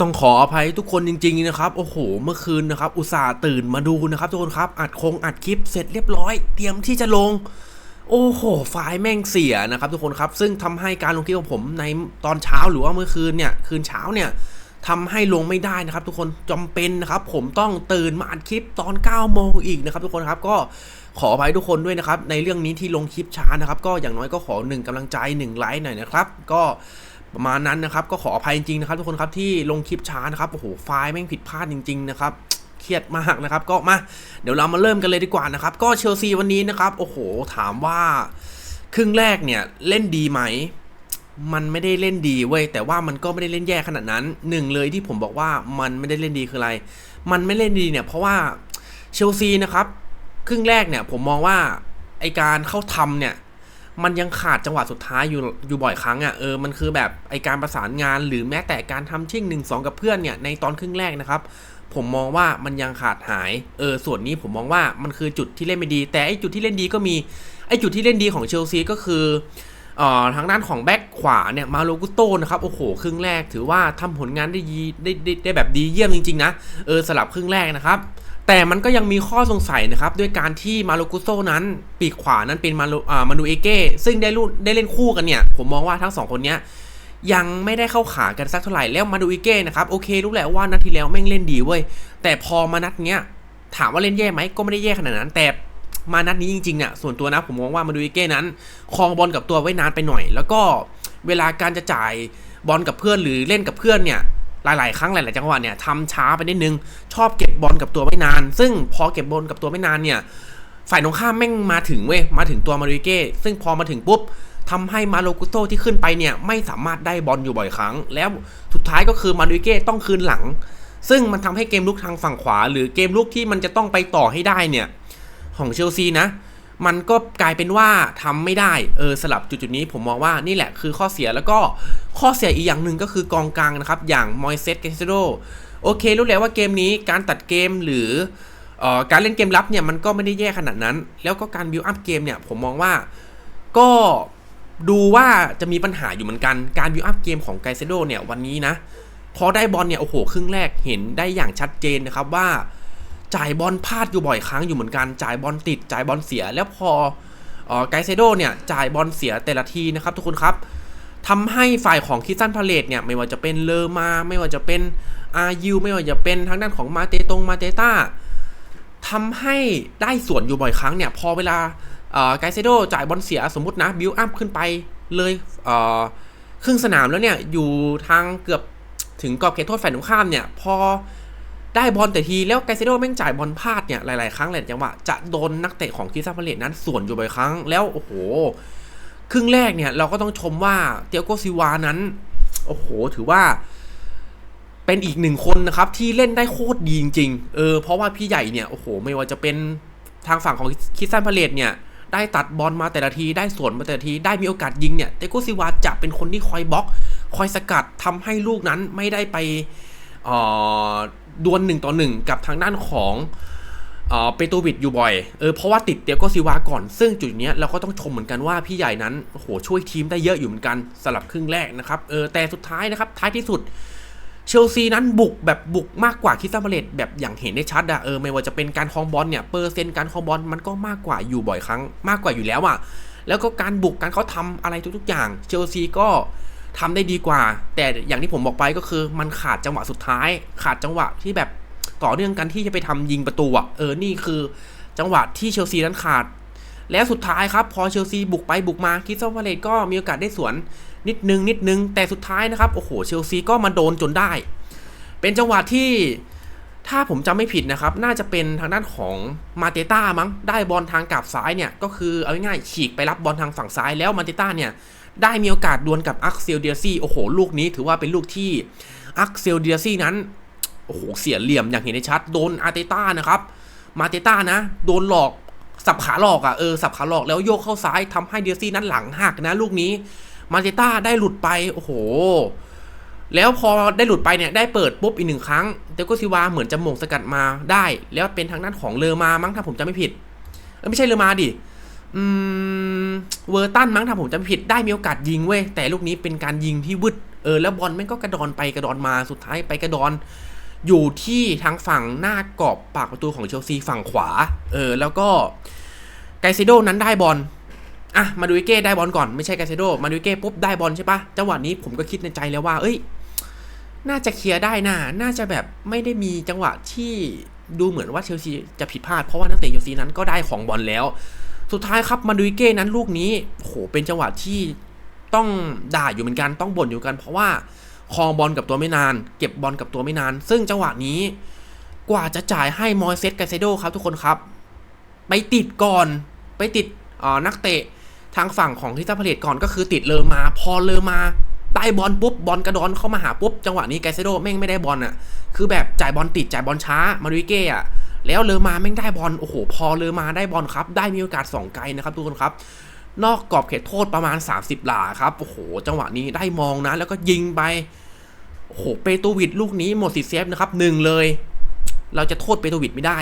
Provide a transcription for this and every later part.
ต้องขออภัยทุกคนจริงๆนะครับ โอ้โห เมื่อคืนนะครับ อุตส่าห์ตื่นมาดูนะครับทุกคนครับ อัดคงอัดคลิปเสร็จเรียบร้อย เตรียมที่จะลง โอ้โห ไฟล์แม่งเสียนะครับทุกคนครับ ซึ่งทำให้การลงคลิปของผมในตอนเช้าหรือว่าเมื่อคืนเนี่ย คืนเช้าเนี่ยทำให้ลงไม่ได้นะครับ ทุกคนจำเป็นนะครับ ผมต้องตื่นมาอัดคลิปตอน9โมงอีกนะครับ ทุกคนครับก็ขออภัยทุกคนด้วยนะครับ ในเรื่องนี้ที่ลงคลิปช้านะครับ ก็อย่างน้อยก็ขอหนึ่งกำลังใจหนึ่งไลค์หน่อยนะครับ ก็ ประมาณนั้นนะครับ ก็ขออภัยจริงๆนะครับทุกคนครับที่ลงคลิปช้านะครับโอ้โหไฟล์แม่งผิดพลาดจริง ๆ นะครับเครียดมากนะครับ ก็มาเดี๋ยวเรามาเริ่มกันเลยดีกว่านะครับ ก็เชลซีวันนี้นะครับ โอ้โห ถามว่า ครึ่งแรกเนี่ยเล่นดีไหม มันไม่ได้เล่นดีเว้ยแต่ว่ามันก็ไม่ได้เล่นแย่ขนาดนั้นหนึ่งเลยที่ผมบอกว่ามันไม่ได้เล่นดีคืออะไร มันไม่เล่นดีเนี่ย เพราะว่าเชลซีนะครับ ครึ่งแรกเนี่ยผมมองว่าไอการเข้าทำเนี่ย มันยังขาดจังหวะสุดท้ายอยู่อยู่บ่อยครั้งอะ่ะเออมันคือแบบไอการประสานงานหรือแม้แต่การทำชิ่งหนึ่งสองกับเพื่อนเนี่ยในตอนครึ่งแรกนะครับ ผมมองว่ามันยังขาดหายเออส่วนนี้ผมมองว่ามันคือจุดที่เล่นไม่ดี แต่ไอจุดที่เล่นดีก็มีไอจุดที่เล่นดีของเชลซีก็คือออทางด้านของแบ็คขวาเนี่ยมาโลกุโตนะครับโอ้โหครึ่งแรกถือว่าทำผลงานได้ดีได้ได้ได้แบบดีเยี่ยมจริงๆนะเออสลับครึ่งแรกนะครับ แต่มันก็ยังมีข้อสงสัยนะครับ ด้วยการที่มาโลกุโซนั้น ปีกขวานั้นเป็นมาโลอ่ามานูเอเก้ซึ่งได้รุ่นได้เล่นคู่กันเนี่ย ผมมองว่าทั้งสองคนเนี้ยยังไม่ได้เข้าขากันสักเท่าไหร่แล้วมาดูอิเก้นะครับโอเครู้แหละว่านัดที่แล้วแม่งเล่นดีเว้ยแต่พอมานัดเนี้ยถามว่าเล่นแย่ไหมก็ไม่ได้แย่ขนาดนั้น แต่มานัดนี้จริงๆเนี่ยส่วนตัวนะผมมองว่ามาดูอิเก้นั้นครองบอลกับตัวไว้นานไปหน่อย แล้วก็เวลาการจะจ่ายบอลกับเพื่อนหรือเล่นกับเพื่อนเนี่ย หลาย ๆ ครั้งหลาย ๆ จังหวะเนี่ยทำช้าไปนิดนึง ชอบเก็บบอลกับตัวไว้นาน ซึ่งพอเก็บบอลกับตัวไม่นานเนี่ยฝ่ายตรงข้ามแม่งมาถึงเว้ยมาถึงตัวมาริเก้ซึ่งพอมาถึงปุ๊บทำให้มาโลกุโตที่ขึ้นไปเนี่ยไม่สามารถได้บอลอยู่บ่อยครั้ง แล้วสุดท้ายก็คือมาริเก้ต้องคืนหลัง ซึ่งมันทำให้เกมลุกทางฝั่งขวา หรือเกมลุกที่มันจะต้องไปต่อให้ได้เนี่ยของเชลซีนะ มันก็กลายเป็นว่าทำไม่ได้เออสลับจุดๆนี้ผมมองว่านี่แหละคือข้อเสียแล้วก็ข้อเสียอีกอย่างหนึ่งก็คือกองกลางนะครับ อย่างมอยเซสเกเซโดโอเค รู้แล้วว่าเกมนี้การตัดเกมหรือออการเล่นเกมรับเนี่ยมันก็ไม่ได้แย่ขนาดนั้น แล้วก็การบิวอัพเกมเนี่ยผมมองว่าก็ดูว่าจะมีปัญหาอยู่เหมือนกันการบิวอัพเกมของไกเซโดเนี่ยวันนี้นะพอได้บอลเนี่ยโอ้โหครึ่งแรกเห็นได้อย่างชัดเจนนะครับว่า จ่ายบอลพลาดอยู่บ่อยครั้งอยู่เหมือนกันจ่ายบอลติดจ่ายบอลเสีย แล้วพอไกเซโดเนี่ยจ่ายบอลเสียแต่ละทีนะครับ ทุกคนครับทำให้ฝ่ายของคิสันพาเลตเนี่ยไม่ว่าจะเป็นเลอมา ไม่ว่าจะเป็นอายูไม่ว่าจะเป็นทางด้านของมาเตตงมาเตต้าทำให้ได้ส่วนอยู่บ่อยครั้งเนี่ยพอเวลาไกเซโดจ่ายบอลเสียสมมตินะบิวอัพขึ้นไปเลยเครึ่งสนามแล้วเนี่ยอยู่ทางเกือบถึงกรอบเขตโทษฝ่ายตรงข้ามเนี่ยพอ ได้บอลแต่ทีแล้วไกเซโดแม่งจ่ายบอลพลาดเนี่ยหลาย ๆ ครั้งหลายจังหวะจะโดนนักเตะของคิซาพาเลตนั้นส่วนอยู่บ่อยครั้งแล้วโอ้โห ครึ่งแรกเนี่ยเราก็ต้องชมว่าเตียโกซิวานั้น โอ้โห ถือว่า เป็นอีกหนึ่งคนนะครับที่เล่นได้โคตรดีจริง ๆ เออเพราะว่าพี่ใหญ่เนี่ยโอ้โห ไม่ว่าจะเป็นทางฝั่งของคิซันพาเลตเนี่ยได้ตัดบอลมาแต่ละทีได้สวนมาแต่ละทีได้มีโอกาสยิงเนี่ยเตโกซิวาจะเป็นคนที่คอยบล็อก คอยสกัดทำให้ลูกนั้นไม่ได้ไปอ่อ ดวลหนึ่งต่อหนึ่งกับทางด้านของเออเปโตวิดอยู่บ่อย เออเพราะว่าติดเตียโกซิวาก่อน ซึ่งจุดเนี้ยเราก็ต้องชมเหมือนกันว่าพี่ใหญ่นั้นโอ้โหช่วยทีมได้เยอะอยู่เหมือนกันสลับครึ่งแรกนะครับ เออแต่สุดท้ายนะครับท้ายที่สุดเชลซีนั้นบุกแบบบุกมากกว่าคิสซามาเลตแบบอย่างเห็นได้ชัดอะเออไม่ว่าจะเป็นการครองบอลเนี่ยเปอร์เซ็นต์การครองบอลมันก็มากกว่าอยู่บ่อยครั้งมากกว่าอยู่แล้วอะแล้วก็การบุกการเขาทำอะไรทุกๆอย่าง เชลซีก็ ทำได้ดีกว่า แต่อย่างที่ผมบอกไปก็คือมันขาดจังหวะสุดท้าย ขาดจังหวะที่แบบต่อเนื่องกันที่จะไปทำยิงประตูอะเออนี่คือ จังหวะที่เชลซีนั้นขาด แล้วสุดท้ายครับ พอเชลซีบุกไปบุกมาคิสซาพาเลตก็มีโอกาสได้สวนนิดนึงนิดนึง แต่สุดท้ายนะครับ โอ้โหเชลซีก็มาโดนจนได้ เป็นจังหวะที่ถ้าผมจำไม่ผิดนะครับ น่าจะเป็นทางด้านของมาเตต้ามั้ง ได้บอลทางกลับซ้ายเนี่ย ก็คือเอาง่ายๆฉีกไปรับบอลทางฝั่งซ้ายแล้วมาเตต้าเนี่ย ได้มีโอกาสดวลกับอักเซลเดียซี่โอ้โห ลูกนี้ถือว่าเป็นลูกที่อักเซลเดียซี่นั้นโอ้โหเสียเหลี่ยมอย่างเห็นได้ชัดโดนอาร์เตต้านะครับมาเตต้านะ โดนหลอกสับขาหลอกอะ่ะเออสับขาหลอกแล้วโยกเข้าซ้ายทำให้เดียซี่นั้นหลังหักนะ ลูกนี้มาเตต้าได้หลุดไปโอ้โห แล้วพอได้หลุดไปเนี่ยได้เปิดปุ๊บอีกหนึ่งครั้งเตโกซิวาเหมือนจะหมงสกัดมาได้ แล้วเป็นทางด้านของเลอมามั้งถ้าผมจำไม่ผิดเออไม่ใช่เลอมาดิ อืมเวอร์ตันมั้งถ้าผมจำผิดได้มีโอกาสยิงเว้ยแต่ลูกนี้เป็นการยิงที่วึดเออแล้วบอลแม่งก็กระดอนไปกระดอนมาสุดท้ายไปกระดอน อยู่ที่ทางฝั่งหน้ากรอบปากประตูของเชลซีฝั่งขวา เออ แล้วก็ไกซิโดนั้นได้บอลอะมาดูเก้ได้บอลก่อนไม่ใช่ไกซิโดมาดูเก้ปุ๊บได้บอลใช่ปะจังหวะนี้ผมก็คิดในใจแล้วว่า เอ้ย น่าจะเคลียร์ได้น่าน่าจะแบบไม่ได้มีจังหวะที่ดูเหมือนว่าเชลซีจะผิดพลาดเพราะว่านักเตะเชลซีนั้นก็ได้ของบอลแล้ว สุดท้ายครับมาดูเก้นั้นลูกนี้โหเป็นจังหวะที่ต้องด่าอยู่เหมือนกันต้องบ่นอยู่กัน เพราะว่าคองบอลกับตัวไม่นาน เก็บบอลกับตัวไม่นาน ซึ่งจังหวะนี้กว่าจะจ่ายให้มอยเซสไกเซโดครับทุกคนครับ ไปติดก่อนไปติดนักเตะทางฝั่งของทิตาพเลตก่อนก็คือติดเลอมา พอเลอมาได้บอลปุ๊บบอลกระดอนเข้ามาหาปุ๊บจังหวะนี้ไกเซโดแม่งไม่ได้บอลอะคือแบบจ่ายบอลติดจ่ายบอลช้ามาริเก้อะ แล้วเลอมาแม่งได้บอลโอ้โห พอเลอมาได้บอลครับ ได้มีโอกาสสองไกลนะครับทุกคนครับ นอกกรอบเขตโทษประมาณ 30 หลาครับโอ้โห จังหวะนี้ได้มองนะ แล้วก็ยิงไปโอ้โหเปโตวิดลูกนี้หมดสิทธิ์เซฟนะครับหนึ่งเลย เราจะโทษเปโตวิดไม่ได้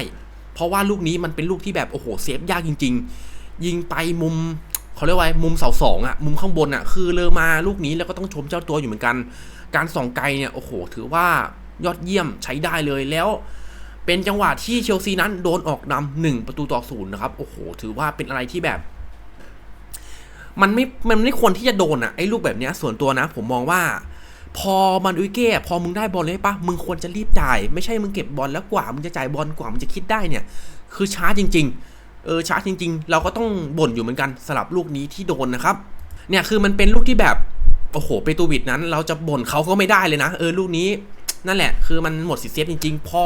เพราะว่าลูกนี้มันเป็นลูกที่แบบโอ้โหเซฟยากจริง ๆ ยิงไปมุมเขาเรียกว่ามุมเสาสองอะมุมข้างบนอะคือเลอมาลูกนี้แล้วก็ต้องชมเจ้าตัวอยู่เหมือนกัน การส่องไกลเนี่ยโอ้โห ถือว่ายอดเยี่ยมใช้ได้เลยแล้ว เป็นจังหวะที่เชลซีนั้นโดนออกนำหนึ่งประตูต่อศูนย์นะครับ โอ้โห ถือว่าเป็นอะไรที่แบบ มันไม่ มันไม่ควรที่จะโดนอะไอ้ลูกแบบเนี้ย ส่วนตัวนะ ผมมองว่า พอมันอุยเก้พอมึงได้บอลเลยปะมึงควรจะรีบจ่าย ไม่ใช่มึงเก็บบอลแล้วกว่า มึงจะจ่ายบอลกว่ามึงจะคิดได้เนี่ย คือช้าจริง ๆ เออ ช้าจริง ๆ เราก็ต้องบ่นอยู่เหมือนกันสลับลูกนี้ที่โดนนะครับ เนี่ย คือมันเป็นลูกที่แบบ โอ้โห เปตูวิดนั้น เราจะบ่นเขาก็ไม่ได้เลยนะ เออ ลูกนี้ นั่นแหละ คือมันหมดสิทธิ์เซฟจริง ๆ พอ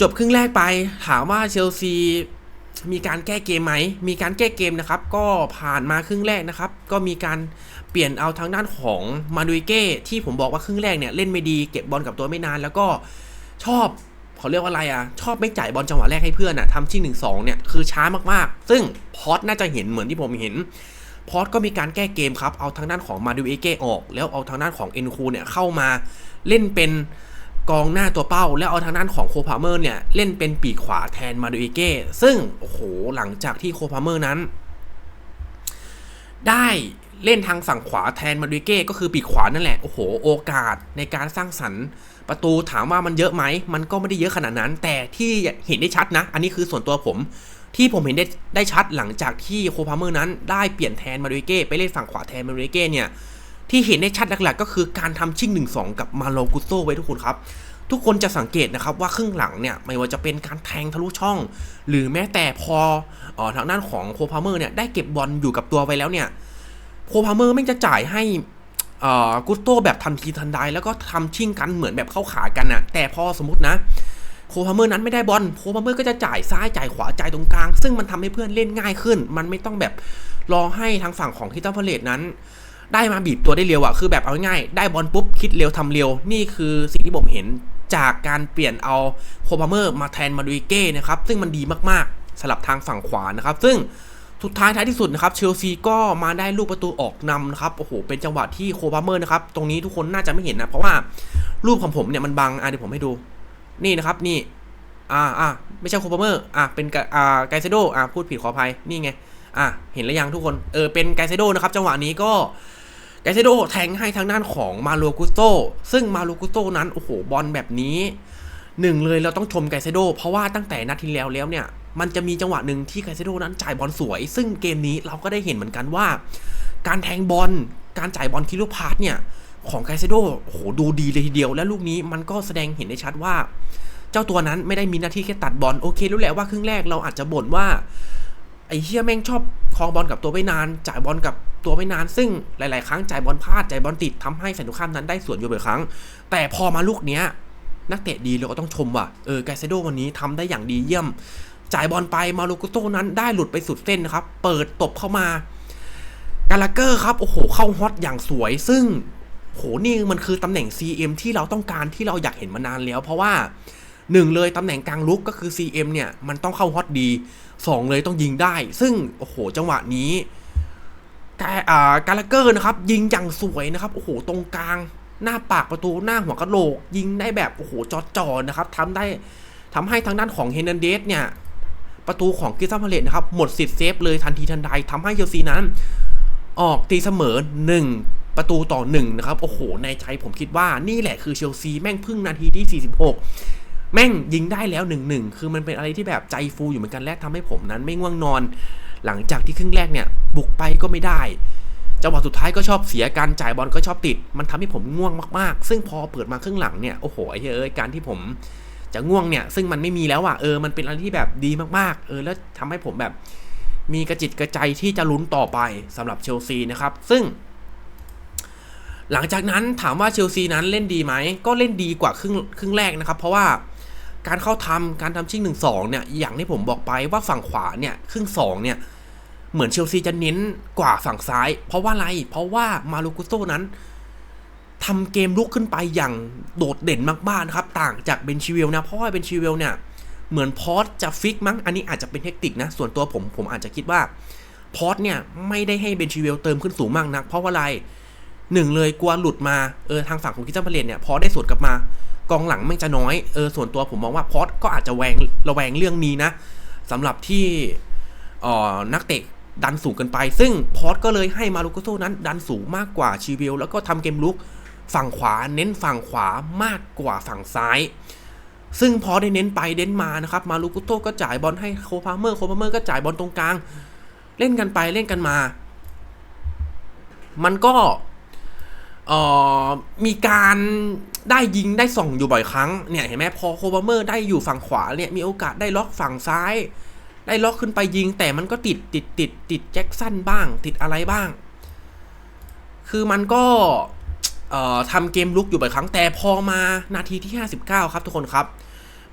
จบครึ่งแรกไป ถามว่าเชลซีมีการแก้เกมไหม มีการแก้เกมนะครับ ก็ผ่านมาครึ่งแรกนะครับ ก็มีการเปลี่ยนเอาทางด้านของมาดูเก้ที่ผมบอกว่าครึ่งแรกเนี่ยเล่นไม่ดีเก็บบอลกับตัวไม่นาน แล้วก็ชอบเขาเรียกว่าอะไรอะ ชอบไม่จ่ายบอลจังหวะแรกให้เพื่อนอะทำที่หนึ่งสองเนี่ยคือช้ามากๆ ซึ่งพอตน่าจะเห็นเหมือนที่ผมเห็น พอตก็มีการแก้เกมครับ เอาทางด้านของมาดูเอเก้ออก แล้วเอาทางด้านของเอ็นคูเนี่ยเข้ามาเล่นเป็น กองหน้าตัวเป้า แล้วเอาทางด้านของโคพาเมอร์เนี่ยเล่นเป็นปีกขวาแทนมาดูเอเก้ซึ่งโอ้โหหลังจากที่โคพาเมอร์นั้น ได้เล่นทางฝั่งขวาแทนมาดูเก้ก็คือปีกขวานั่นแหละโอ้โหโอกาสในการสร้างสรรค์ ประตูถามว่ามันเยอะไหม มันก็ไม่ได้เยอะขนาดนั้น แต่ที่เห็นได้ชัดนะ อันนี้คือส่วนตัวผม ที่ผมเห็นได้ได้ชัดหลังจากที่โคพาเมอร์นั้น ได้เปลี่ยนแทนมาดูเก้ไปเล่นฝั่งขวาแทนมาดูเก้เนี่ย ที่เห็นได้ชัดหลักๆ ก็คือการทำชิ่งหนึ่งสองกับมาโลกุโซไว้ทุกคนครับ ทุกคนจะสังเกตนะครับว่าครึ่งหลังเนี่ยไม่ว่าจะเป็นการแทงทะลุช่อง หรือแม้แต่พอออทางด้านของโคพาเมอร์เนี่ยได้เก็บบอลอยู่กับตัวไว้แล้วเนี่ยโคพาเมอร์ไม่จะจ่ายให้กุสโตแบบทันทีทันใดแล้วก็ทำชิ่งกันเหมือนแบบเข้าขากันน่ะแต่พอสมมตินะโคพาเมอร์นั้นไม่ได้บอลโคพาเมอร์ก็จะจ่ายซ้ายจ่ายขวาจ่ายตรงกลาง ซึ่งมันทำให้เพื่อนเล่นง่ายขึ้น มันไม่ต้องแบบรอให้ทางฝั่งของทิตาพเลตนั้น ได้มาบีบตัวได้เร็วอะคือแบบเอาง่ายได้บอลปุ๊บคิดเร็วทำเร็ว นี่คือสิ่งที่ผมเห็นจากการเปลี่ยนเอาโคพาเมอร์มาแทนมาดูเก้นะครับซึ่งมันดีมากๆสลับทางฝั่งขวานะครับ ซึ่งสุดท้ายท้ายที่สุดนะครับเชลซีก็มาได้ลูกประตูออกนำนะครับโอ้โหเป็นจังหวะที่โคพาเมอร์นะครับตรงนี้ทุกคนน่าจะไม่เห็นนะเพราะว่ารูปของผมเนี่ยมันบังอะเดี๋ยวผมให้ดู นี่นะครับนี่อ่าอ่าไม่ใช่โคพาเมอร์อะเป็นอ่าไกเซโดอ่าพูดผิดขออภัยนี่ไง อะเห็นแล้วยังทุกคน เออเป็นไกเซโดนะครับ จังหวะนี้ก็ไกเซโดแทงให้ทางด้านของมาโลกุสโตซึ่งมาโลกุสโตนั้นโอ้โหบอลแบบนี้หนึ่งเลยเราต้องชมไกเซโดเพราะว่าตั้งแต่นัดที่แล้วแล้วเนี่ย มันจะมีจังหวะหนึ่งที่ไกเซโดนั้นจ่ายบอลสวย ซึ่งเกมนี้เราก็ได้เห็นเหมือนกันว่า การแทงบอลการจ่ายบอลคิโลพาร์ตเนี่ยของไกเซโดโอ้โหดูดีเลยทีเดียว และลูกนี้มันก็แสดงเห็นได้ชัดว่า เจ้าตัวนั้นไม่ได้มีหน้าที่แค่ตัดบอลโอเครู้แหละว่าครึ่งแรกเราอาจจะบ่นว่า ไอ้เฮียแม่งชอบคลองบอลกับตัวไม่นาน จ่ายบอลกับตัวไม่นาน ซึ่งหลาย ๆ ครั้งจ่ายบอลพลาดจ่ายบอลติดทำให้ฝ่ายตรงข้ามนั้นได้ส่วนอยู่บ่อยครั้ง แต่พอมาลูกเนี้ย นักเตะดีเราก็ต้องชมว่ะเออไกเซโดวันนี้ทำได้อย่างดีเยี่ยม จ่ายบอลไปมาโลกุโตนั้นได้หลุดไปสุดเส้นนะครับ เปิดตบเข้ามากาลาเกอร์ครับโอ้โหเข้าฮอตอย่างสวย ซึ่งโหนี่มันคือตำแหน่ง CM ที่เราต้องการที่เราอยากเห็นมานานแล้ว เพราะว่า หนึ่งเลยตำแหน่งกลางลุกก็คือ CM เนี่ย มันต้องเข้าฮอตดีสองเลยต้องยิงได้ ซึ่ง โอ้โห จังหวะนี้กาอ่ากาลาเกอร์นะครับ ยิงอย่างสวยนะครับ โอ้โห ตรงกลาง หน้าปากประตูหน้าหัวกะโหลก ยิงได้แบบ โอ้โหจอจอนะครับทำได้ทำให้ทางด้านของเฮนเดนเดสเนี่ย ประตูของกิซัมพาเลตนะครับ หมดสิทธิ์เซฟเลยทันทีทันใดทำให้เชลซีนั้น ออกตีเสมอ 1 ประตูต่อหนึ่งนะครับ โอ้โห ในใจผมคิดว่านี่แหละคือเชลซีแม่งพึ่งนาทีที่ 46 แม่งยิงได้แล้วหนึ่งหนึ่งคือมันเป็นอะไรที่แบบใจฟูอยู่เหมือนกันและทำให้ผมนั้นไม่ง่วงนอน หลังจากที่ครึ่งแรกเนี่ย บุกไปก็ไม่ได้จังหวะสุดท้ายก็ชอบเสียการจ่ายบอลก็ชอบติด มันทำให้ผมง่วงมากๆ ซึ่งพอเปิดมาครึ่งหลังเนี่ยโอ้โหไอ้เอ้ยการที่ผมจะง่วงเนี่ย ซึ่งมันไม่มีแล้วอะเออมันเป็นอะไรที่แบบดีมากๆ เออแล้วทำให้ผมแบบ มีกระจิตกระใจที่จะลุ้นต่อไปสำหรับเชลซีนะครับ ซึ่ง หลังจากนั้นถามว่าเชลซีนั้นเล่นดีไหมก็เล่นดีกว่าครึ่งครึ่งแรกนะครับ เพราะว่า การเข้าทำการทำชิ่งหนึ่งสองเนี่ยอย่างที่ผมบอกไปว่าฝั่งขวาเนี่ยครึ่งสองเนี่ยเหมือนเชลซีจะเน้นกว่าฝั่งซ้าย เพราะว่าอะไรเพราะว่ามาลูกุโซนั้นทำเกมลุกขึ้นไปอย่างโดดเด่นมากๆนะครับ ต่างจากเบนชิเวลนะ เพราะว่าเบนชิเวลเนี่ย เหมือนพอสจะฟิกมั้ง อันนี้อาจจะเป็นเทคนิคนะ ส่วนตัวผมผมอาจจะคิดว่าพอสเนี่ย ไม่ได้ให้เบนชิเวลเติมขึ้นสูงมากนัก เพราะว่าอะไรหนึ่งเลยกลัวหลุดมา เออ ทางฝั่งของคิสตันพาเลตเนี่ย พอได้สวนกลับมา กองหลังไม่จะน้อยเออส่วนตัวผมมองว่าพอสก็อาจจะแวงระแวงเรื่องนี้นะสำหรับที่เอ่อนักเตะดันสูงเกินไป ซึ่งพอสก็เลยให้มาลูโกโซนั้น ดันสูงมากกว่าชีเวลแล้วก็ทำเกมลุกฝั่งขวาเน้นฝั่งขวามากกว่าฝั่งซ้าย ซึ่งพอได้เน้นไปเน้นมานะครับ มาลูกุโตก็จ่ายบอลให้โคพาเมอร์โคพาเมอร์ก็จ่ายบอลตรงกลาง เล่นกันไปเล่นกันมา มันก็ มีการได้ยิงได้ส่องอยู่บ่อยครั้งเนี่ยเห็นไหมพอโคพาเมอร์ได้อยู่ฝั่งขวาเนี่ยมีโอกาสได้ล็อกฝั่งซ้าย ได้ล็อกขึ้นไปยิง แต่มันก็ติดติดติดติดแจ็คสันบ้าง ติดอะไรบ้าง คือมันก็ทำเกมลุกอยู่บ่อยครั้งแต่พอมานาทีที่ 59 ครับทุกคนครับ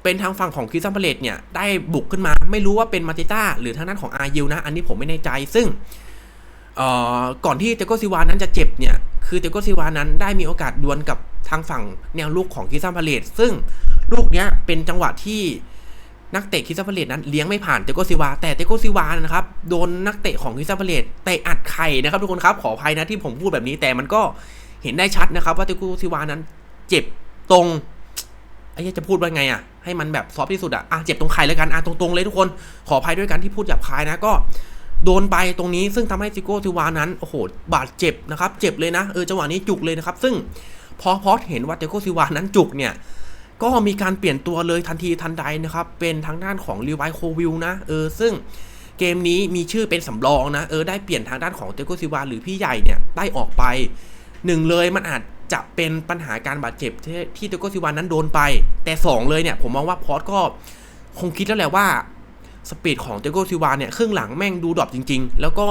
เป็นทางฝั่งของคริสตันพเลตเนี่ยได้บุกขึ้นมาไม่รู้ว่าเป็นมาติต้าหรือทางด้านของอายิวนะ อันนี้ผมไม่แน่ใจซึ่งก่อนที่เตโกซิวานั้นจะเจ็บเนี่ย คือเตโกซิวานั้นได้มีโอกาสดวลกับทางฝั่งแนวลุกของคริสตันพาเลตซึ่งลูกเนี้ยเป็นจังหวะที่นักเตะคริสตันพาเลตนั้นเลี้ยงไม่ผ่านเตโกซิวา แต่เตโกซิวานะครับโดนนักเตะของคริสตันพาเลตเตะอัดไข่นะครับทุกคนครับขออภัยนะที่ผมพูดแบบนี้แต่มันก็เห็นได้ชัดนะครับว่าเตกุซิวานั้นเจ็บตรงไอ้จะพูดว่าไงอะให้มันแบบซอฟที่สุดอะอะเจ็บตรงไข่เลยกันอะตรงๆเลยทุกคนขออภัยด้วยกันที่พูดหยาบคายนะก็ โดนไปตรงนี้ซึ่งทำให้ซิโก้ซิวานั้นโอ้โหบาดเจ็บนะครับเจ็บเลยนะเออจังหวะนี้จุกเลยนะครับซึ่งพอพอเห็นว่าเตโกซิวานั้นจุกเนี่ยก็มีการเปลี่ยนตัวเลยทันทีทันใดนะครับ เป็นทางด้านของลีไวโควิลนะเออซึ่งเกมนี้มีชื่อเป็นสำรองนะเออได้เปลี่ยนทางด้านของเตโกซิวาหรือพี่ใหญ่เนี่ยได้ออกไปหนึ่งเลยมันอาจจะเป็นปัญหาการบาดเจ็บที่เตโกซิวานั้นโดนไป แต่สองเลยเนี่ยผมมองว่าพอสก็คงคิดแล้วแหละว่า สปีดของเตโกซิวาเนี่ยครึ่งหลังแม่งดูดรอปจริง ๆ แล้วก็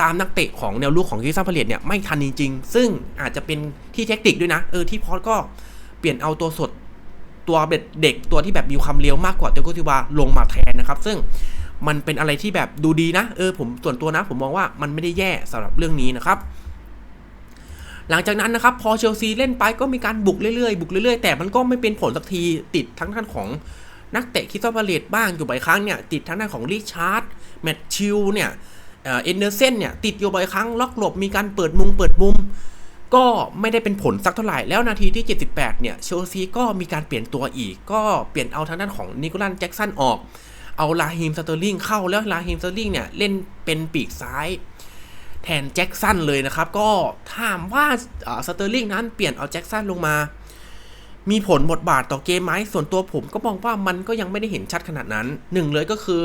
ตามนักเตะของแนวลูกของคริสตันพาเลตเนี่ยไม่ทันจริง ๆ ซึ่งอาจจะเป็นที่เทคนิคด้วยนะ เออที่พอสก็เปลี่ยนเอาตัวสดตัวเด็กตัวที่แบบมีความเร็วมากกว่าเตโกซิวาลงมาแทนนะครับ ซึ่งมันเป็นอะไรที่แบบดูดีนะ เออผมส่วนตัวนะ ผมมองว่ามันไม่ได้แย่สำหรับเรื่องนี้นะครับ หลังจากนั้นนะครับ พอเชลซีเล่นไปก็มีการบุกเรื่อยๆ บุกเรื่อยๆ แต่มันก็ไม่เป็นผลสักทีติดทั้งท่านของ นักเตะคิสตันพาเลตบ้างอยู่บ่อยครั้งเนี่ยติดทั้งด้านของริชาร์ดแมตชิลเนี่ยเอ่อเอนเดอร์เซนเนี่ยติดอยู่บ่อยครั้งล็อกหลบมีการเปิดมุมเปิดมุม ก็ไม่ได้เป็นผลสักเท่าไหร่ แล้วนาทีที่ 78 เนี่ยเชลซีก็มีการเปลี่ยนตัวอีก ก็เปลี่ยนเอาทางด้านของนิโคลัสแจ็กสันออก เอาลาฮิมสเตอร์ลิงเข้าแล้วลาฮิมสเตอร์ลิงเนี่ยเล่นเป็นปีกซ้ายแทนแจ็คสันเลยนะครับ ก็ถามว่าสเตอร์ลิงนั้นเปลี่ยนเอาแจ็คสันลงมา มีผลบทบาทต่อเกมไหมส่วนตัวผมก็มองว่ามันก็ยังไม่ได้เห็นชัดขนาดนั้นหนึ่งเลยก็คือ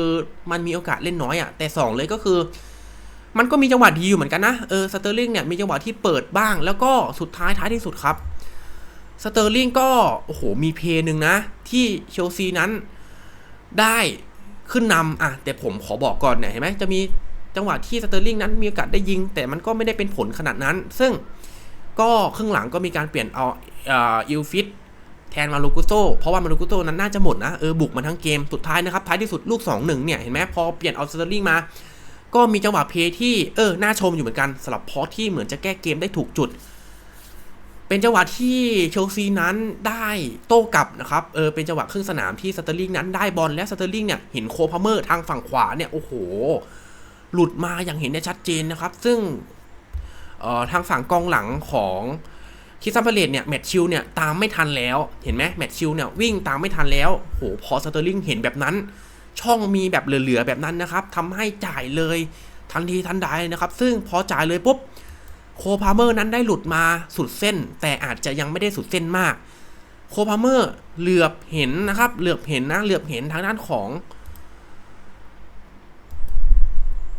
มันมีโอกาสเล่นน้อยอะ่ะแต่สองเลยก็คือ มันก็มีจังหวะดีอยู่เหมือนกันนะเออสเตอร์ลิงเนี่ยมีจังหวะที่เปิดบ้าง แล้วก็สุดท้ายท้ายที่สุดครับสเตอร์ลิงก็โอ้โหมีเพย์หนึ่งนะ ที่เชลซีนั้นได้ขึ้นนำอะแต่ผมขอบอกก่อนเนี่ยเห็นไหมจะมีจังหวะที่สเตอร์ลิงนั้นมีโอกาสได้ยิง แต่มันก็ไม่ได้เป็นผลขนาดนั้น ซึ่งก็ครึ่งหลังก็มีการเปลี่ยนเอาอิลฟิต ทนมาลูกุโตเพราะว่ามาลูกุโตนั้นน่าจะหมดนะ เออบุกมาทั้งเกมสุดท้ายนะครับ ท้ายที่สุดลูก 2-1 เนี่ย เห็นไหมพอเปลี่ยนเอาสเตอร์ลิงมา ก็มีจังหวะเพย์ที่เออน่าชมอยู่เหมือนกันสำหรับพอที่เหมือนจะแก้เกมได้ถูกจุด เป็นจังหวะที่เชลซีนั้นได้โต้กลับนะครับเออเป็นจังหวะครึ่งสนามที่สเตอร์ลิงนั้นได้บอลและสเตอร์ลิงเนี่ยเห็นโคพาเมอร์ทางฝั่งขวาเนี่ยโอ้โห หลุดมาอย่างเห็นได้ชัดเจนนะครับ ซึ่งทางฝั่งกองหลังของ คิสซัมเปเลตเนี่ยแมตชิลเนี่ยตามไม่ทันแล้ว เห็นไหมแมตชิลเนี่ยวิ่งตามไม่ทันแล้วโหพอสเตอร์ลิงเห็นแบบนั้น ช่องมีแบบเหลือๆแบบนั้นนะครับทำให้จ่ายเลยทันทีทันใดนะครับ ซึ่งพอจ่ายเลยปุ๊บโคพาเมอร์นั้นได้หลุดมาสุดเส้น แต่อาจจะยังไม่ได้สุดเส้นมาก โคพาเมอร์เหลือบเห็นนะครับ เหลือบเห็นนะเหลือบเห็นทางด้านของ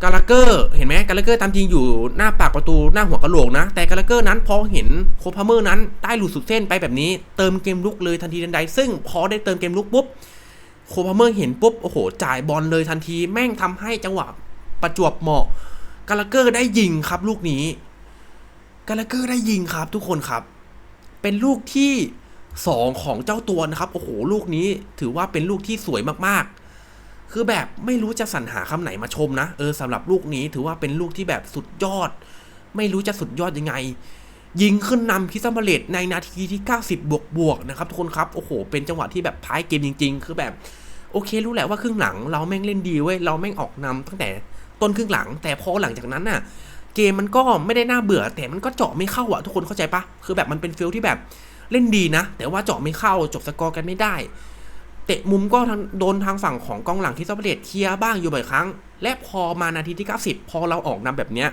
กาลาเกอร์เห็นไหมกาลาเกอร์ตามจริงอยู่หน้าปากประตูหน้าหัวกะโหลกนะ แต่กาลาเกอร์นั้นพอเห็นโคพาเมอร์นั้นได้หลุดสุดเส้นไปแบบนี้เติมเกมลุกเลยทันทีทันใด ซึ่งพอได้เติมเกมลุกปุ๊บโคพาเมอร์เห็นปุ๊บโอ้โหจ่ายบอลเลยทันทีแม่งทำให้จังหวะประจวบเหมาะกาลาเกอร์ได้ยิงครับลูกนี้กาลาเกอร์ได้ยิงครับทุกคนครับ เป็นลูกที่สองของเจ้าตัวนะครับโอ้โหลูกนี้ถือว่าเป็นลูกที่สวยมากๆ คือแบบไม่รู้จะสรรหาคำไหนมาชมนะ เออสำหรับลูกนี้ถือว่าเป็นลูกที่แบบสุดยอด ไม่รู้จะสุดยอดยังไง ยิงขึ้นนำคิซัมเบเลตในนาทีที่ 90 บวกบวกนะครับทุกคนครับ โอ้โห เป็นจังหวะที่แบบท้ายเกมจริง ๆ คือแบบโอเครู้แหละว่าครึ่งหลังเราแม่งเล่นดีเว้ยเราแม่งออกนำตั้งแต่ต้นครึ่งหลัง แต่พอหลังจากนั้นน่ะ เกมมันก็ไม่ได้น่าเบื่อ แต่มันก็เจาะไม่เข้าอะทุกคนเข้าใจปะคือแบบมันเป็นฟิลที่แบบเล่นดีนะ แต่ว่าเจาะไม่เข้าจบสกอร์กันไม่ได้ เตะมุมก็โดนทางฝั่งของกองหลังที่ซับเดตเคลียร์บ้างอยู่บ่อยครั้ง และพอมานาทีที่ 90 พอเราออกนำแบบเนี้ย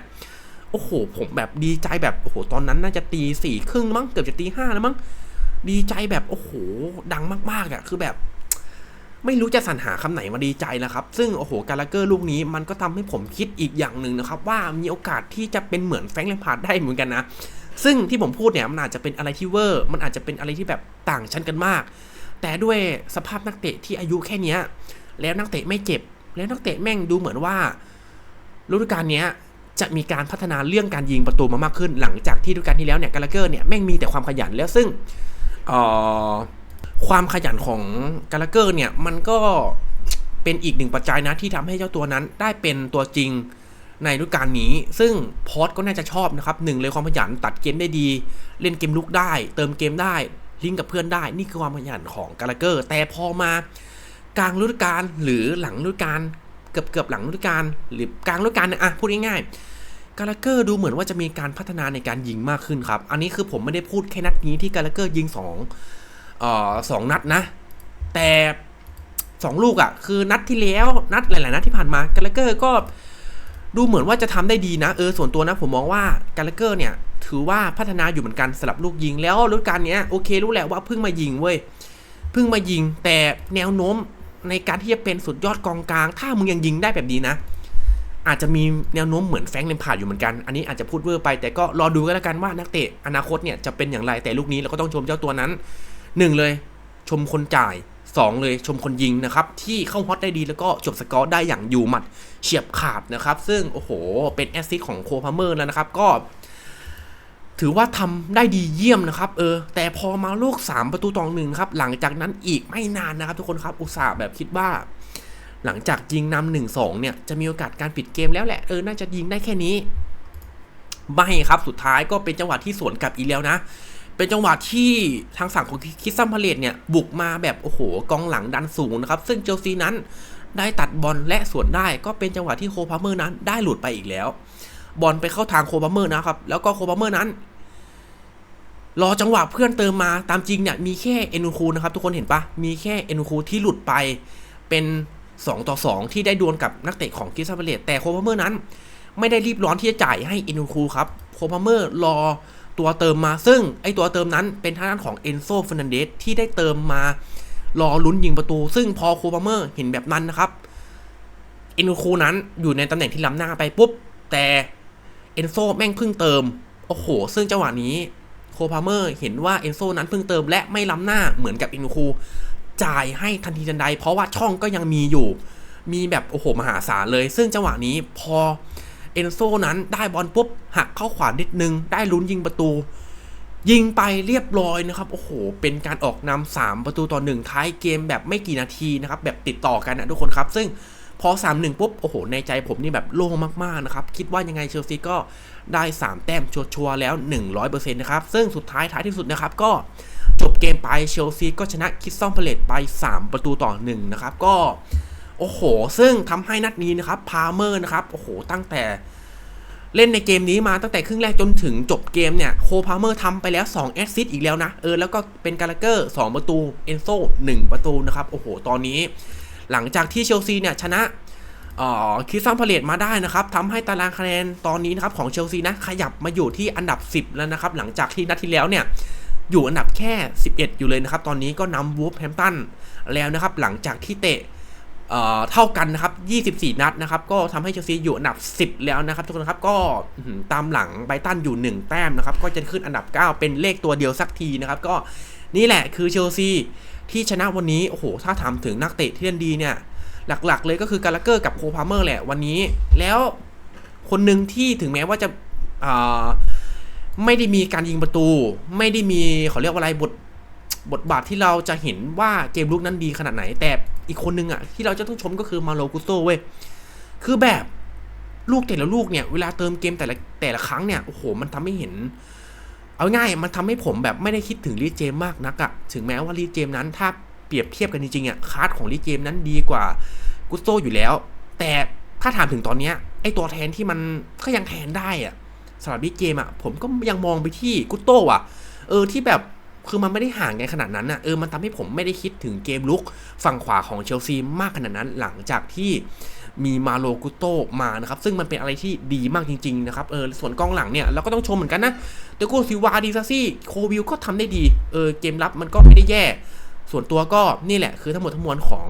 โอ้โห ผมแบบดีใจแบบโอ้โหตอนนั้นน่าจะตีสี่ครึ่งมั้งเกือบจะตีห้าแล้วมั้งดีใจแบบโอ้โห ดังมากๆอะคือแบบ ไม่รู้จะสรรหาคำไหนมาดีใจแล้วครับ ซึ่งโอ้โหกาลาเกอร์ลูกนี้มันก็ทำให้ผมคิดอีกอย่างหนึ่งนะครับ ว่ามีโอกาสที่จะเป็นเหมือนแฟรงค์แลมพาร์ดได้เหมือนกันนะซึ่งที่ผมพูดเนี่ยมันอาจจะเป็นอะไรที่เวอร์ มันอาจจะเป็นอะไรที่แบบต่างชั้นกันมาก แต่ด้วยสภาพนักเตะที่อายุแค่เนี้ย แล้วนักเตะไม่เจ็บ แล้วนักเตะแม่งดูเหมือนว่าฤดูกาลเนี้ยจะมีการพัฒนาเรื่องการยิงประตูมามากขึ้น หลังจากที่ฤดูกาลที่แล้วเนี่ยกาลาเกอร์เนี่ยแม่งมีแต่ความขยันแล้วซึ่งความขยันของกาลาเกอร์เนี่ยมันก็เป็นอีกหนึ่งปัจจัยนะที่ทำให้เจ้าตัวนั้นได้เป็นตัวจริงในฤดูกาลนี้ ซึ่งพอสก็น่าจะชอบนะครับหนึ่งเลยความขยันตัดเกมได้ดี เล่นเกมลุกได้ เติมเกมได้ ลิงก์กับเพื่อนได้ นี่คือความขยันของกาลาเกอร์ แต่พอมากลางฤดูกาลหรือหลังฤดูกาลเกือบเกือบๆหลังฤดูกาลหรือกลางฤดูกาลเนี่ยอะพูดง่ายๆกาลาเกอร์ดูเหมือนว่าจะมีการพัฒนาในการยิงมากขึ้นครับ อันนี้คือผมไม่ได้พูดแค่นัดนี้ที่กาลาเกอร์ยิงสองเอ่อสองนัดนะ แต่สองลูกอะ่ะคือนัดที่แล้วนัดหลาย ๆ นัดที่ผ่านมากาลเกอร์ก็ ดูเหมือนว่าจะทำได้ดีนะ เออส่วนตัวนะผมมองว่ากาลเกอร์เนี่ย ถือว่าพัฒนาอยู่เหมือนกันสลับลูกยิงแล้วฤดูกาลเนี้ยโอเครู้แหละว่าเพิ่งมายิงเว้ยเพิ่งมายิง แต่แนวโน้มในการที่จะเป็นสุดยอดกองกลาง ถ้ามึงยังยิงได้แบบนี้นะ อาจจะมีแนวโน้มเหมือนแฟงเลมพาดอยู่เหมือนกัน อันนี้อาจจะพูดเวอร์ไป แต่ก็รอดูกันแล้วกันว่านักเตะอนาคตเนี่ยจะเป็นอย่างไรแต่ลูกนี้เราก็ต้องชมเจ้าตัวนั้นหนึ่งเลย ชมคนจ่าย สองเลยชมคนยิงนะครับที่เข้าฮอตได้ดีแล้วก็จบสกอร์ได้อย่างอยู่หมัดเฉียบขาดนะครับ ซึ่งโอ้โหเป็นแอสซิสต์ของโคพาเมอร์แล้วนะครับก็ ถือว่าทำได้ดีเยี่ยมนะครับเออแต่พอมาลูก 3 ประตูต่อหนึ่งครับหลังจากนั้นอีกไม่นานนะครับ ทุกคนครับอุตส่าห์แบบคิดว่า หลังจากยิงนำหนึ่งสองเนี่ยจะมีโอกาสการปิดเกมแล้วแหละเออน่าจะยิงได้แค่นี้ไม่ครับสุดท้ายก็เป็นจังหวะที่สวนกลับอีกแล้วนะ เป็นจังหวะที่ทางฝั่งของคิสซัมพาเลตเนี่ยบุกมาแบบโอ้โหกองหลังดันสูงนะครับ ซึ่งเชลซีนั้นได้ตัดบอลและสวนได้ก็เป็นจังหวะที่โคพาเมอร์นั้นได้หลุดไปอีกแล้ว บอลไปเข้าทางโคพาเมอร์นะครับ แล้วก็โคพาเมอร์นั้น รอจังหวะเพื่อนเติมมาตามจริงเนี่ยมีแค่เอนูคูนะครับ ทุกคนเห็นปะมีแค่เอนูคูที่หลุดไปเป็น2ต่อ2 ที่ได้ดวลกับนักเตะของคิสซัมพาเลตแต่โคพาเมอร์นั้น ไม่ได้รีบร้อนที่จะจ่ายให้เอนูคูครับโคพาเมอร์รอ ตัวเติมมาซึ่งไอตัวเติมนั้นเป็นทางด้านของเอนโซฟนันเดสที่ได้เติมมารอลุ้นยิงประตู ซึ่งพอโคปาเมอร์เห็นแบบนั้นนะครับ เอนโคูนั้นอยู่ในตำแหน่งที่ล้ำหน้าไปปุ๊บ แต่เอนโซแม่งเพิ่งเติม โอ้โห ซึ่งจังหวะนี้โคพาเมอร์เห็นว่าเอนโซนั้นเพิ่งเติมและไม่ล้ำหน้าเหมือนกับเอนคูจ่ายให้ทันทีทันใด เพราะว่าช่องก็ยังมีอยู่ มีแบบโอ้โหมหาศาลเลย ซึ่งจังหวะนี้พอ เอนโซนั้นได้บอลปุ๊บหักเข้าขวานิดนึง ได้ลุ้นยิงประตู ยิงไปเรียบร้อยนะครับ โอ้โห เป็นการออกนำสามประตูต่อหนึ่งท้ายเกมแบบไม่กี่นาทีนะครับ แบบติดต่อกันนะทุกคนครับ ซึ่งพอ 3-1 ปุ๊บ โอ้โห ในใจผมนี่แบบโล่งมากๆนะครับ คิดว่ายังไงเชลซีก็ได้ 3 แต้มชัวร์แล้ว 100%นะครับ ซึ่งสุดท้ายท้ายที่สุดนะครับก็จบเกมไปเชลซีก็ชนะคิสซอมพลตไป 3 ประตูต่อ1นะครับก็ โอ้โห ซึ่งทำให้นัดนี้นะครับพาเมอร์นะครับโอ้โหตั้งแต่เล่นในเกมนี้มาตั้งแต่ครึ่งแรกจนถึงจบเกมเนี่ยโคพาเมอร์ทำไปแล้ว2แอสซิสต์อีกแล้วนะ เออแล้วก็เป็นกาลาเกอร์ 2 ประตู เอนโซ่1ประตูนะครับโอ้โห ตอนนี้ หลังจากที่เชลซีเนี่ยชนะออคิดซัมพาเลตมาได้นะครับทำให้ตารางคะแนนตอนนี้นะครับของเชลซีนะขยับมาอยู่ที่อันดับ 10 แล้วนะครับ หลังจากที่นัดที่แล้วเนี่ยอยู่อันดับแค่ 11 อยู่เลยนะครับ ตอนนี้ก็นำวูฟแฮมตันแล้วนะครับ หลังจากที่เตะ เท่ากันนะครับ 24 นัดนะครับ ก็ทำให้เชลซีอยู่อันดับ 10 แล้วนะครับ ทุกคนครับ ก็ตามหลังไบรตันอยู่ 1 แต้มนะครับ ก็จะขึ้นอันดับ 9 เป็นเลขตัวเดียวสักทีนะครับ ก็นี่แหละคือเชลซีที่ชนะวันนี้ โอ้โห ถ้าถามถึงนักเตะที่เล่นดีเนี่ย หลักๆ เลยก็คือกาลาเกอร์กับโคพาเมอร์แหละวันนี้ แล้วคนหนึ่งที่ถึงแม้ว่าจะาไม่ได้มีการยิงประตู ไม่ได้มีเขาเรียกว่าอะไรบทบทบาทที่เราจะเห็นว่าเกมลุกนั้นดีขนาดไหนแต่ อีกคนนึงอะที่เราจะต้องชมก็คือมาโลกุโตเว้ย คือแบบลูกแต่ละลูกเนี่ยเวลาเติมเกมแต่ละแต่ละครั้งเนี่ยโอ้โหมันทำให้เห็น เอาง่ายมันทำให้ผมแบบไม่ได้คิดถึงลีเจมมากนักอะถึงแม้ว่าลีเจมนั้นถ้าเปรียบเทียบกันจริงๆอะคาร์ดของลีเจมนั้นดีกว่ากุสโตอยู่แล้ว แต่ถ้าถามถึงตอนเนี้ยไอตัวแทนที่มันก็ยังแทนได้อะสำหรับลีเจมอะผมก็ยังมองไปที่กุสโตอะเออที่แบบ คือมันไม่ได้ห่างกันขนาดนั้นอะเออมันทำให้ผมไม่ได้คิดถึงเกมลุกฝั่งขวาของเชลซีมากขนาดนั้นหลังจากที่มีมาโลกุโตมานะครับ ซึ่งมันเป็นอะไรที่ดีมากจริงๆนะครับเออส่วนกองหลังเนี่ยเราก็ต้องชมเหมือนกันนะเดโกซิวาดีซาซี่โควิลก็ทำได้ดีเออเกมรับมันก็ไม่ได้แย่ ส่วนตัวก็นี่แหละคือทั้งหมดทั้งมวลของ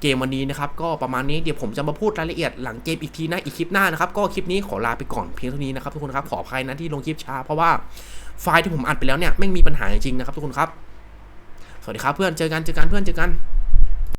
เกมวันนี้นะครับ ก็ประมาณนี้เดี๋ยวผมจะมาพูดรายละเอียดหลังเกมอีกทีนะอีกคลิปหน้านะครับ ก็คลิปนี้ขอลาไปก่อนเพียงเท่านี้นะครับทุกคนครับขออภัยนะที่ลงคลิปช้าเพราะว่า ไฟล์ที่ผมอัดไปแล้วเนี่ยไม่มีปัญหาจริงๆนะครับทุกคนครับ สวัสดีครับเพื่อนเจอกันเจอกันเพื่อนเจอกัน